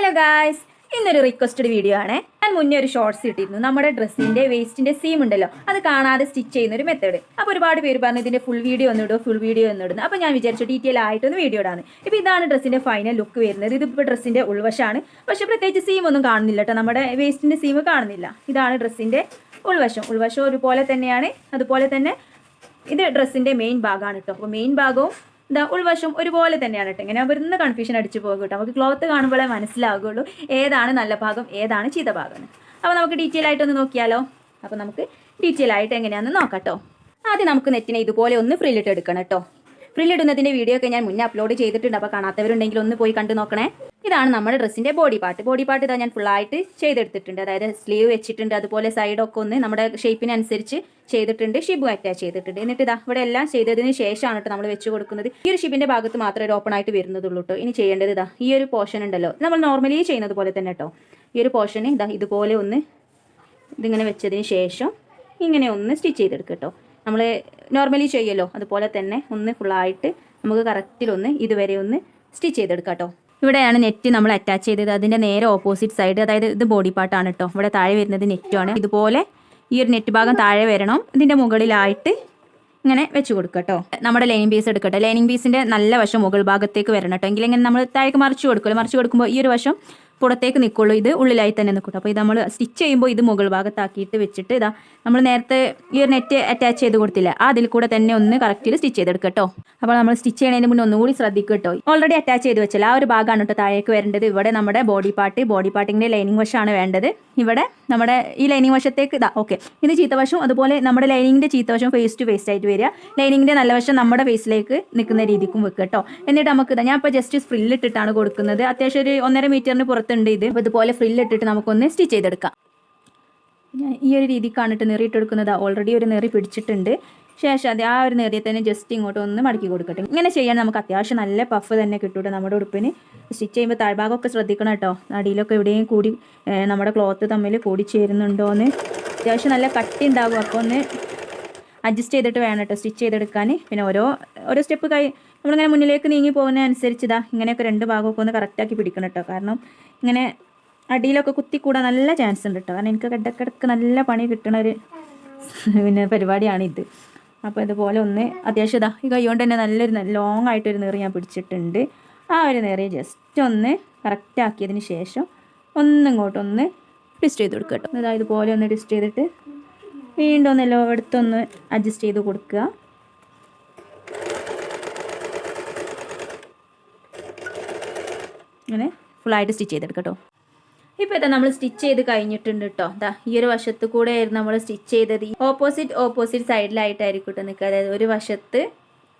Hello guys ഇന്നൊരു requested video ആണ്. ഞാൻ മുന്നേ ഒരു ഷോർട്സ് ഇട്ടിരുന്നു. നമ്മുടെ ഡ്രസ്സിന്റെ വേസ്റ്റിന്റെ സീം ഉണ്ടല്ലോ. അത് കാണാതെ സ്റ്റിച്ച് ചെയ്യുന്ന ഒരു മെത്തേഡ് അപ്പോൾ ഒരുപാട് പേര് പറഞ്ഞു ഇതിന്റെ ഫുൾ വീഡിയോ ഒന്ന് ഇടുക ഫുൾ വീഡിയോ ഒന്ന് ഇടുന്നു. അപ്പോൾ ഞാൻ വിചാരിച്ചു ഡീറ്റെയിൽ ആയിട്ടൊന്ന് വീഡിയോ ഇടാണ് ഇപ്പൊ ഇതാണ് ഡ്രസ്സിന്റെ ഫൈനൽ ലുക്ക് വരുന്നത്. ഇതിപ്പോൾ ഡ്രസ്സിന്റെ ഉൾവശമാണ്. പക്ഷെ പ്രത്യേകിച്ച് സീം ഒന്നും കാണുന്നില്ല കേട്ടോ നമ്മുടെ വേസ്റ്റിന്റെ സീം കാണുന്നില്ല. ഇതാണ് ഡ്രസ്സിന്റെ ഉൾവശം. ഉൾവശം ഒരുപോലെ തന്നെയാണ്. അതുപോലെ തന്നെ ഇത് ഡ്രസ്സിന്റെ മെയിൻ ഭാഗമാണ് കേട്ടോ അപ്പോൾ മെയിൻ ഭാഗവും ഇതാ ഉൾവശം ഒരുപോലെ തന്നെയാണ് കേട്ടോ. ഇങ്ങനെ വരുന്ന കൺഫ്യൂഷൻ അടിച്ചു പോകും കേട്ടോ. നമുക്ക് ക്ലോത്ത് കാണുമ്പോഴേ മനസ്സിലാകുള്ളൂ ഏതാണ് നല്ല ഭാഗം ഏതാണ് ചീത്ത ഭാഗം. അപ്പോൾ നമുക്ക് ഡീറ്റെയിൽ ആയിട്ടൊന്ന് നോക്കിയാലോ? അപ്പോൾ നമുക്ക് ഡീറ്റെയിൽ ആയിട്ട് എങ്ങനെയാണെന്ന് നോക്കാം കേട്ടോ. ആദ്യം നമുക്ക് നെറ്റിനെ ഇതുപോലെ ഒന്ന് ഫ്രില്ലിട്ട് എടുക്കണം കേട്ടോ. ഫ്രില്ലിടുന്നതിന്റെ വീഡിയോ ഒക്കെ ഞാൻ മുന്നേ അപ്ലോഡ് ചെയ്തിട്ടുണ്ട്. അപ്പോൾ കാണാത്തവരുണ്ടെങ്കിൽ ഒന്ന് പോയി കണ്ടു നോക്കണേ. ഇതാണ് നമ്മുടെ ഡ്രസ്സിന്റെ ബോഡി പാർട്ട്. ബോഡി പാർട്ട് ഇതാ ഞാൻ ഫുള്ളായിട്ട് ചെയ്തെടുത്തിട്ടുണ്ട്. അതായത് സ്ലീവ് വെച്ചിട്ടുണ്ട് അതുപോലെ സൈഡൊക്കെ ഒന്ന് നമ്മുടെ ഷേപ്പിനനുസരിച്ച് ചെയ്തിട്ടുണ്ട് ഷിബു അറ്റാച്ച് ചെയ്തിട്ടുണ്ട്. എന്നിട്ട് ഇതാ ഇവിടെ എല്ലാം ചെയ്തതിന് ശേഷമാണ് കേട്ടോ നമ്മൾ വെച്ച് കൊടുക്കുന്നത്. ഈ ഒരു ഷിബിന്റെ ഭാഗത്ത് മാത്രമേ ഒരു ഓപ്പൺ ആയിട്ട് വരുന്നതുള്ളൂ കേട്ടോ. ഇനി ചെയ്യേണ്ടത് ഇതാ ഈ ഒരു പോർഷൻ ഉണ്ടല്ലോ. നമ്മൾ നോർമലി ചെയ്യുന്നത് പോലെ തന്നെ കേട്ടോ. ഈ ഒരു പോർഷൻ ഇതാ ഇതുപോലെ ഒന്ന് ഇതിങ്ങനെ വെച്ചതിന് ശേഷം ഇങ്ങനെ ഒന്ന് സ്റ്റിച്ച് ചെയ്തെടുക്കുക കേട്ടോ. നമ്മൾ നോർമലി ചെയ്യുമല്ലോ അതുപോലെ തന്നെ ഒന്ന് ഫുള്ളായിട്ട് നമുക്ക് കറക്റ്റിലൊന്ന് ഇതുവരെ ഒന്ന് സ്റ്റിച്ച് ചെയ്തെടുക്കാം കേട്ടോ. ഇവിടെയാണ് നെറ്റ് നമ്മൾ അറ്റാച്ച് ചെയ്തത്. അതിന്റെ നേരെ ഓപ്പോസിറ്റ് സൈഡ് അതായത് ഇത് ബോഡി പാർട്ടാണ് കേട്ടോ ഇവിടെ താഴെ വരുന്നത് നെറ്റുമാണ് ഇതുപോലെ ഈ ഒരു നെറ്റ് ഭാഗം താഴെ വരണം. ഇതിന്റെ മുകളിലായിട്ട് ഇങ്ങനെ വെച്ച് കൊടുക്കുക കേട്ടോ നമ്മുടെ ലൈനിങ് പീസ് എടുക്കട്ടെ. ലൈനിങ് പീസിന്റെ നല്ല വശം മുകൾ ഭാഗത്തേക്ക് വരണം കേട്ടോ എങ്കിലിങ്ങനെ നമ്മൾ താഴേക്ക് മറിച്ച് കൊടുക്കുമല്ലോ മറിച്ച് കൊടുക്കുമ്പോൾ ഈ ഒരു വശം പുറത്തേക്ക് നിൽക്കുള്ളൂ ഇത് ഉള്ളിലായി തന്നെ നിൽക്കട്ടെ അപ്പോൾ ഇത് നമ്മൾ സ്റ്റിച്ച് ചെയ്യുമ്പോൾ ഇത് മുകൾ ഭാഗത്താക്കിയിട്ട് വെച്ചിട്ട് ഇതാ നമ്മൾ നേരത്തെ ഈ ഒരു നെറ്റ് അറ്റാച്ച് ചെയ്ത് കൊടുത്തില്ല ആ അതിൽ കൂടെ തന്നെ ഒന്ന് കറക്റ്റിൽ സ്റ്റിച്ച് ചെയ്തെടുക്കുക കേട്ടോ. അപ്പോൾ നമ്മൾ സ്റ്റിച്ച് ചെയ്യണതിന് മുന്നേ ഒന്നുകൂടി ശ്രദ്ധിക്കുക കേട്ടോ. ഓൾറെഡി അറ്റാച്ച് ചെയ്ത് വെച്ചാൽ ആ ഒരു ഭാഗമാണ് കേട്ടോ താഴേക്ക് വരേണ്ടത്. ഇവിടെ നമ്മുടെ ബോഡി പാർട്ട് ബോഡി പാർട്ടിന്റെ ലൈനിങ് വശമാണ് വേണ്ടത്. ഇവിടെ നമ്മുടെ ഈ ലൈനിങ് വശത്തേക്ക് ഇതാ ഓക്കെ ഇത് ചീത്തവശം അതുപോലെ നമ്മുടെ ലൈനിങ്ങിന്റെ ചീത്തവശം ഫേസ് ടു ഫേസ് ആയിട്ട് വരിക. ലൈനിങ്ങിന്റെ നല്ല വശം നമ്മുടെ ഫേസിലേക്ക് നിൽക്കുന്ന രീതിക്കും വെക്കുക കേട്ടോ. എന്നിട്ട് നമുക്ക് ഇതാ ഞാൻ ഇപ്പോൾ ജസ്റ്റ് ഫ്രില്ലിട്ടിട്ടാണ് കൊടുക്കുന്നത്. അത്യാവശ്യം ഒരു ഒന്നര മീറ്ററിന് പുറത്തുണ്ട് ഇത്. അപ്പോൾ ഇതുപോലെ ഫ്രില്ലിട്ടിട്ട് നമുക്കൊന്ന് സ്റ്റിച്ച് ചെയ്തെടുക്കാം. ഞാൻ ഈ ഒരു രീതിക്കാണ് ഇട്ട് നെറിയിട്ടെടുക്കുന്നത്. ഓൾറെഡി ഒരു നെറി പിടിച്ചിട്ടുണ്ട്. ശേഷം അത് ആ ഒരു നെറിയെ തന്നെ ജസ്റ്റ് ഇങ്ങോട്ട് ഒന്ന് മടക്കി കൊടുക്കട്ടെ. ഇങ്ങനെ ചെയ്യാൻ നമുക്ക് അത്യാവശ്യം നല്ല പഫ് തന്നെ കിട്ടൂട്ടോ നമ്മുടെ ഉടുപ്പിന്. സ്റ്റിച്ച് ചെയ്യുമ്പോൾ താഴ്ഭാഗമൊക്കെ ശ്രദ്ധിക്കണം കേട്ടോ. അടിയിലൊക്കെ എവിടെയും കൂടി നമ്മുടെ ക്ലോത്ത് തമ്മിൽ കൂടി ചേരുന്നുണ്ടോ എന്ന് അത്യാവശ്യം നല്ല കട്ടി ഉണ്ടാകും അപ്പോൾ ഒന്ന് അഡ്ജസ്റ്റ് ചെയ്തിട്ട് വേണം കേട്ടോ സ്റ്റിച്ച് ചെയ്തെടുക്കാൻ പിന്നെ ഓരോ ഓരോ സ്റ്റെപ്പ് കൈ നമ്മളിങ്ങനെ മുന്നിലേക്ക് നീങ്ങി പോകുന്ന അനുസരിച്ച് ഇതാ ഇങ്ങനെയൊക്കെ രണ്ട് ഭാഗമൊക്കെ ഒന്ന് കറക്റ്റാക്കി പിടിക്കണം കേട്ടോ കാരണം ഇങ്ങനെ അടിയിലൊക്കെ കുത്തിക്കൂടാൻ നല്ല ചാൻസ് ഉണ്ട് കേട്ടോ കാരണം എനിക്ക് ഇടയ്ക്കിടയ്ക്ക് നല്ല പണി കിട്ടണ ഒരു പിന്നെ പരിപാടിയാണിത് അപ്പോൾ ഇതുപോലെ ഒന്ന് അത്യാവശ്യം ഇതാ ഈ കൈ കൊണ്ട് തന്നെ നല്ലൊരു ലോങ് ആയിട്ടൊരു നീറി ഞാൻ പിടിച്ചിട്ടുണ്ട്. ആ ഒരു നേരെ ജസ്റ്റ് ഒന്ന് കറക്റ്റ് ആക്കിയതിന് ശേഷം ഒന്നിങ്ങോട്ടൊന്ന് ട്വിസ്റ്റ് ചെയ്ത് കൊടുക്കുക കേട്ടോ ഇതാ ഇതുപോലെ ഒന്ന് ട്വിസ്റ്റ് ചെയ്തിട്ട് വീണ്ടും ഒന്ന് എല്ലായിടത്തൊന്ന് അഡ്ജസ്റ്റ് ചെയ്ത് കൊടുക്കുക. ഇങ്ങനെ ഫുള്ളായിട്ട് സ്റ്റിച്ച് ചെയ്തെടുക്കാം കേട്ടോ. ഇപ്പോൾ ഇതാ നമ്മൾ സ്റ്റിച്ച് ചെയ്ത് കഴിഞ്ഞിട്ടുണ്ട് കേട്ടോ. ദാ ഈ ഒരു വശത്ത് കൂടെ ആയിരുന്നു നമ്മൾ സ്റ്റിച്ച് ചെയ്തത്. ഓപ്പോസിറ്റ് ഓപ്പോസിറ്റ് സൈഡിലായിട്ടായിരിക്കും കേട്ടോ നിൽക്കുക. അതായത് ഒരു വശത്ത്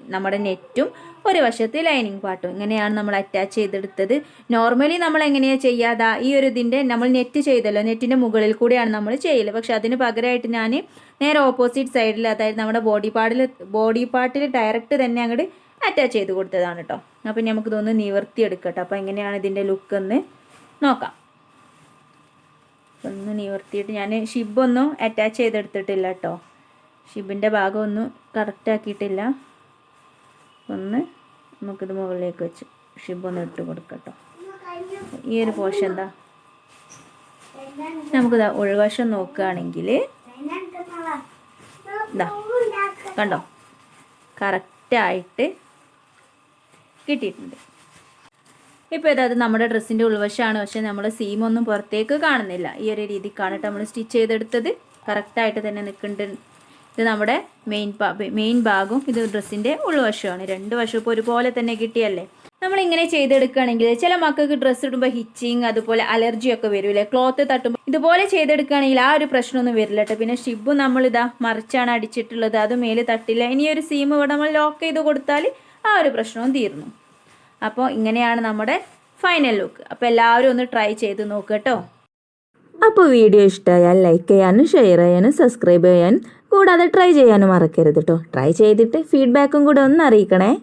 നമ്മുടെ നെറ്റും ഒരു വശത്ത് ലൈനിങ് പാട്ടും ഇങ്ങനെയാണ് നമ്മൾ അറ്റാച്ച് ചെയ്തെടുത്തത്. നോർമലി നമ്മൾ എങ്ങനെയാണ് ചെയ്യാതെ ഈ ഒരു ഇതിന്റെ നമ്മൾ നെറ്റ് ചെയ്തല്ലോ. നെറ്റിന്റെ മുകളിൽ കൂടെയാണ് നമ്മൾ ചെയ്യൽ. പക്ഷെ അതിന് പകരമായിട്ട് ഞാൻ നേരെ ഓപ്പോസിറ്റ് സൈഡിൽ അതായത് നമ്മുടെ ബോഡി പാർട്ടിൽ ബോഡി പാർട്ടിൽ ഡയറക്റ്റ് തന്നെ അങ്ങോട്ട് അറ്റാച്ച് ചെയ്ത് കൊടുത്തതാണ് കേട്ടോ അപ്പം നമുക്കിതൊന്ന് നിവർത്തി എടുക്കട്ടോ. അപ്പോൾ എങ്ങനെയാണ് ഇതിന്റെ ലുക്ക് എന്ന് നോക്കാം. ഒന്ന് നിവർത്തിയിട്ട് ഞാൻ ഷിബൊന്നും അറ്റാച്ച് ചെയ്തെടുത്തിട്ടില്ല കേട്ടോ ഷിബിന്റെ ഭാഗമൊന്നും കറക്റ്റ് ആക്കിയിട്ടില്ല. ഒന്ന് നമുക്കിത് മുകളിലേക്ക് വെച്ച് ഷിബൊന്ന് ഇട്ട് കൊടുക്കട്ടോ. ഈ ഒരു പോഷൻ എന്താ? നമുക്കിതാ ഒഴിവശം നോക്കുകയാണെങ്കിൽ കണ്ടോ? കറക്റ്റായിട്ട് കിട്ടിയിട്ടുണ്ട്. ഇപ്പോൾ ഇതത് നമ്മുടെ ഡ്രസ്സിന്റെ ഉൾവശമാണ്. പക്ഷേ നമ്മൾ സീമൊന്നും പുറത്തേക്ക് കാണുന്നില്ല. ഈ ഒരു രീതിക്കാണ് നമ്മൾ സ്റ്റിച്ച് ചെയ്തെടുത്തത് കറക്റ്റായിട്ട് തന്നെ നിൽക്കുന്നുണ്ട്. ഇത് നമ്മുടെ മെയിൻ മെയിൻ ഭാഗവും ഇത് ഡ്രസ്സിന്റെ ഉൾവശമാണ്. രണ്ട് വശവും ഇപ്പോൾ ഒരുപോലെ തന്നെ കിട്ടിയല്ലേ? നമ്മൾ ഇങ്ങനെ ചെയ്തെടുക്കുകയാണെങ്കിൽ ചില മക്കൾക്ക് ഡ്രസ്സ് ഇടുമ്പോൾ ഹിച്ചിങ് അതുപോലെ അലർജി ഒക്കെ വരില്ലേ ക്ലോത്ത് തട്ടുമ്പോൾ ഇതുപോലെ ചെയ്തെടുക്കുകയാണെങ്കിൽ ആ ഒരു പ്രശ്നമൊന്നും വരില്ല കേട്ടോ. പിന്നെ നമ്മൾ നമ്മളിതാ മറിച്ചാണ് അടിച്ചിട്ടുള്ളത്. അത് മേലെ തട്ടില്ല. ഇനി ഒരു സീം ഇവിടെ നമ്മൾ ലോക്ക് ചെയ്ത് കൊടുത്താൽ ആ ഒരു പ്രശ്നവും തീർന്നു. അപ്പോൾ ഇങ്ങനെയാണ് നമ്മുടെ ഫൈനൽ ലുക്ക് അപ്പോൾ എല്ലാവരും ഒന്ന് ട്രൈ ചെയ്ത് നോക്കുക കേട്ടോ. അപ്പോൾ വീഡിയോ ഇഷ്ടമായാൽ ലൈക്ക് ചെയ്യാനും ഷെയർ ചെയ്യാനും സബ്സ്ക്രൈബ് ചെയ്യാനും കൂടാതെ ട്രൈ ചെയ്യാനും മറക്കരുത് കേട്ടോ. ട്രൈ ചെയ്തിട്ട് ഫീഡ്ബാക്കും കൂടെ ഒന്ന് അറിയിക്കണേ.